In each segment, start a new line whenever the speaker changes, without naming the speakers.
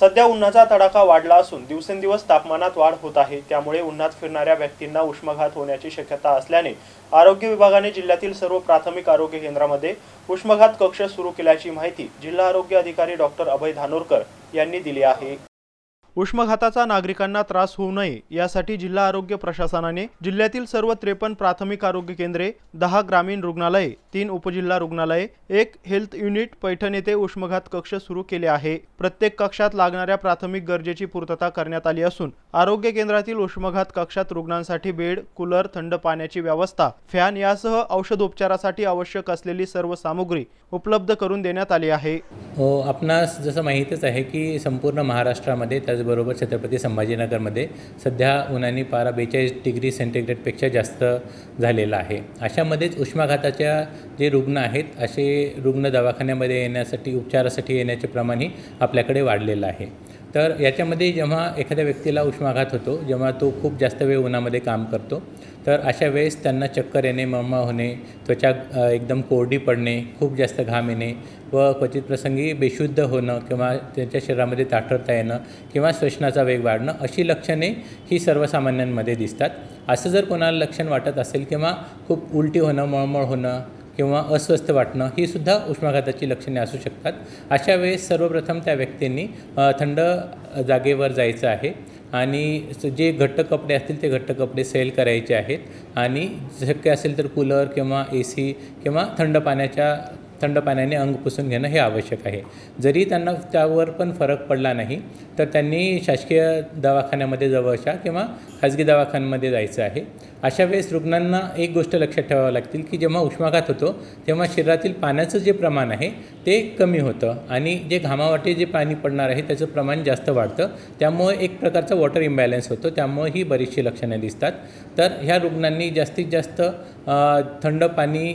सध्या उन्हाचा तडाखा वाढला असून दिवसेंदिवस तापमानात वाढ होत आहे. त्यामुळे उन्हात फिरणाऱ्या व्यक्तींना उष्माघात होण्याची शक्यता असल्याने आरोग्य विभागाने जिल्ह्यातील सर्व प्राथमिक आरोग्य केंद्रामध्ये उष्माघात कक्ष सुरू केल्याची माहिती जिल्हा आरोग्य अधिकारी डॉक्टर अभय धानोरकर यांनी दिली आहे. उष्माघाताचा नागरिकांना त्रास होऊ नये यासाठी जिल्हा आरोग्य प्रशासनाने जिल्ह्यातील सर्व त्रेपन्न प्राथमिक आरोग्य केंद्रे दहा ग्रामीण रुग्णालये तीन उपजिल्हा रुग्णालये एक हेल्थ युनिट पैठण येथे उष्माघात कक्ष सुरू केले आहे. प्रत्येक कक्षात लागणाऱ्या प्राथमिक गरजेची पूर्तता करण्यात आली असून आरोग्य केंद्रातील उष्माघात कक्षात रुग्णांसाठी बेड कूलर थंड पाण्याची व्यवस्था फॅन यासह औषधोपचारासाठी आवश्यक असलेली सर्व सामुग्री उपलब्ध करून देण्यात आली आहे.
हो आपणास जसं माहीतच आहे की संपूर्ण महाराष्ट्रामध्ये त्याचबरोबर छत्रपती संभाजीनगरमध्ये सध्या उन्हाने पारा बेचाळीस डिग्री सेंटीग्रेडपेक्षा जास्त झालेला आहे. अशामध्येच उष्माघाताच्या जे रुग्ण आहेत असे रुग्ण दवाखान्यामध्ये येण्यासाठी उपचारासाठी येण्याचे प्रमाणही आपल्याकडे वाढलेलं आहे. तर याच्यामध्ये जेव्हा एखाद्या व्यक्तीला उष्माघात होतो जेव्हा तो खूप जास्त वेळ उन्हामध्ये काम करतो तर अशा वेळेस त्यांना चक्कर येणे मळमळ होणे त्वचा एकदम कोरडी पडणे खूप जास्त घाम येणे व क्वचित प्रसंगी बेशुद्ध होणं किंवा त्यांच्या शरीरामध्ये ताठरता येणं किंवा श्वसनाचा वेग वाढणं अशी लक्षणे ही सर्वसामान्यांमध्ये दिसतात. असं जर कोणाला लक्षण वाटत असेल किंवा खूप उलटी होणं मळमळ होणं किंवा अस्वस्थ वाटणं ही सुद्धा उष्माघाताची लक्षणे असू शकतात. अशा वेळेस सर्वप्रथम त्या व्यक्तींनी थंड जागेवर जायचं आहे आणि जे घट्ट कपडे असतील ते घट्ट कपडे सेल करायचे आहेत आणि शक्य असेल तर कूलर किंवा ए सी किंवा थंड पाण्याच्या थंड पाण्याने अंग पुसून घेणं हे आवश्यक आहे. जरी त्यांना त्यावर पण फरक पडला नाही तर त्यांनी शासकीय दवाखान्यामध्ये जवळच्या किंवा खाजगी दवाखान्यामध्ये जायचं आहे. अशा वेळेस रुग्णांना एक गोष्ट लक्षात ठेवावं लागतील की जेव्हा उष्माघात होतो तेव्हा शरीरातील पाण्याचं जे प्रमाण आहे ते कमी होतं आणि जे घामावाटे जे पाणी पडणार आहे त्याचं प्रमाण जास्त वाढतं. त्यामुळे एक प्रकारचा वॉटर इम्बॅलन्स होतो. त्यामुळे ही बरीचशी लक्षणे दिसतात. तर ह्या रुग्णांनी जास्तीत जास्त थंड पाणी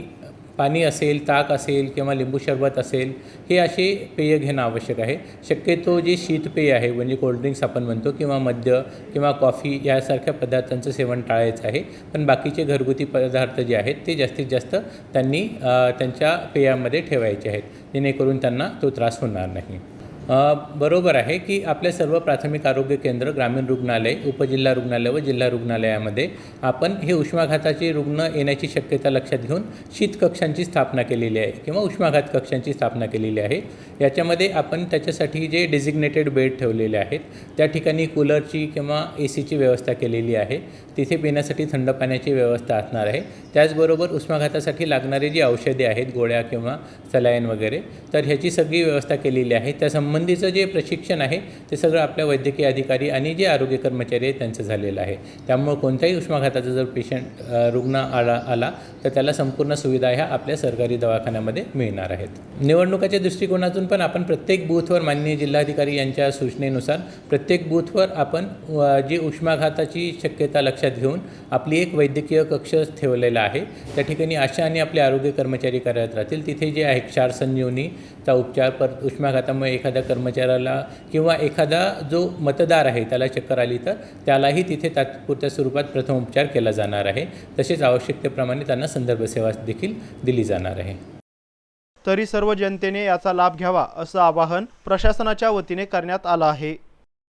पाणी असेल ताक असेल किंवा लिंबू सरबत असेल हे असे पेय घेणं आवश्यक आहे. शक्यतो जे शीतपेय आहे म्हणजे कोल्ड्रिंक्स आपण म्हणतो किंवा मद्य किंवा कॉफी यासारख्या पदार्थांचं सेवन टाळायचं आहे. पण बाकीचे घरगुती पदार्थ जे आहेत ते जास्तीत जास्त त्यांनी त्यांच्या पेयामध्ये ठेवायचे आहेत. जेणेकरून त्यांना तो त्रास होणार नाही. बरोबर आहे की आपल्या सर्व प्राथमिक आरोग्य केंद्र ग्रामीण रुग्णालय उपजिल्हा रुग्णालय व जिल्हा रुग्णालयामध्ये आपण हे उष्माघाताचे रुग्ण येण्याची शक्यता लक्षात घेऊन शीतकक्षांची स्थापना केलेली आहे किंवा उष्माघात कक्षांची स्थापना केलेली आहे. याच्यामध्ये आपण त्याच्यासाठी जे डेझिग्नेटेड बेड ठेवलेले आहेत त्या ठिकाणी कूलरची किंवा ए सीची व्यवस्था केलेली आहे. तिथे पिण्यासाठी थंड पाण्याची व्यवस्था असणार आहे. त्याचबरोबर उष्माघातासाठी लागणारी जी औषधे आहेत गोळ्या किंवा सलाईन वगैरे तर ह्याची सगळी व्यवस्था केलेली आहे. त्या संबंधीचं जे प्रशिक्षण आहे ते सगळं आपल्या वैद्यकीय अधिकारी आणि जे आरोग्य कर्मचारी आहेत त्यांचं झालेलं आहे. त्यामुळे कोणत्याही उष्माघाताचा जर पेशंट रुग्ण आला आला तर त्याला संपूर्ण सुविधा ह्या आपल्या सरकारी दवाखान्यामध्ये मिळणार आहेत. निवडणुकाच्या दृष्टिकोनातून पण आपण प्रत्येक बूथवर माननीय जिल्हाधिकारी यांच्या सूचनेनुसार प्रत्येक बूथवर आपण जी उष्माघाताची शक्यता लक्षात घेऊन आपली एक वैद्यकीय कक्ष ठेवलेला आहे. त्या ठिकाणी आशा आणि आपले आरोग्य कर्मचारी कार्यरत राहतील. तिथे जे आहे क्षार संजीवनीचा उपचार पर उष्माघातामुळे एखाद्या कर्मचाऱ्याला किंवा एखादा जो मतदार आहे त्याला चक्कर आली तर त्यालाही तिथे तात्पुरत्या स्वरूपात प्रथम उपचार केला जाणार आहे. तसेच आवश्यकतेप्रमाणे त्यांना संदर्भ सेवा देखील दिली जाणार आहे.
तरी सर्व जनतेने याचा लाभ घ्यावा असं आवाहन प्रशासनाच्या वतीने करण्यात आलं आहे.